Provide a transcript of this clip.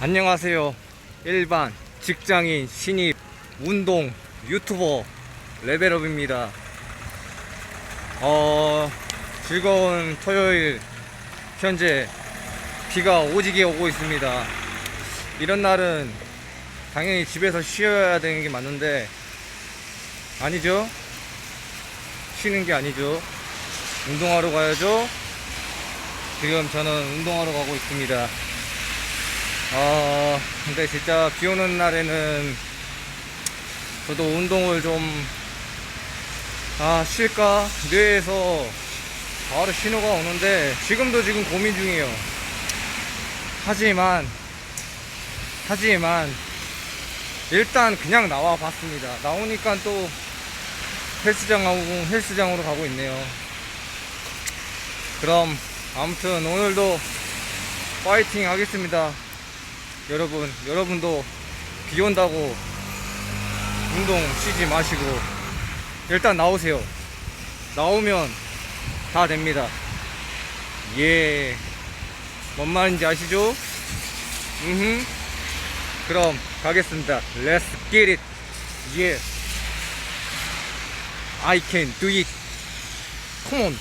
안녕하세요. 일반 직장인 신입 운동 유튜버 레벨업입니다. 어, 즐거운 토요일 현재 비가 오지게 오고 있습니다. 이런 날은 당연히 집에서 쉬어야 되는 게 맞는데 아니죠? 쉬는 게 아니죠. 운동하러 가야죠. 지금 저는 운동하러 가고 있습니다. 아, 근데 진짜 비 오는 날에는 저도 운동을 좀, 아, 쉴까? 뇌에서 바로 신호가 오는데 지금도 지금 고민 중이에요. 하지만, 하지만, 일단 그냥 나와 봤습니다. 나오니까 또 헬스장 가고 헬스장으로 가고 있네요. 그럼 아무튼 오늘도 파이팅 하겠습니다. 여러분, 여러분도 비 온다고 운동 쉬지 마시고 일단 나오세요. 나오면 다 됩니다. 예. 뭔 말인지 아시죠? 음. 그럼 가겠습니다. Let's it. Yeah. I can do it. Come on.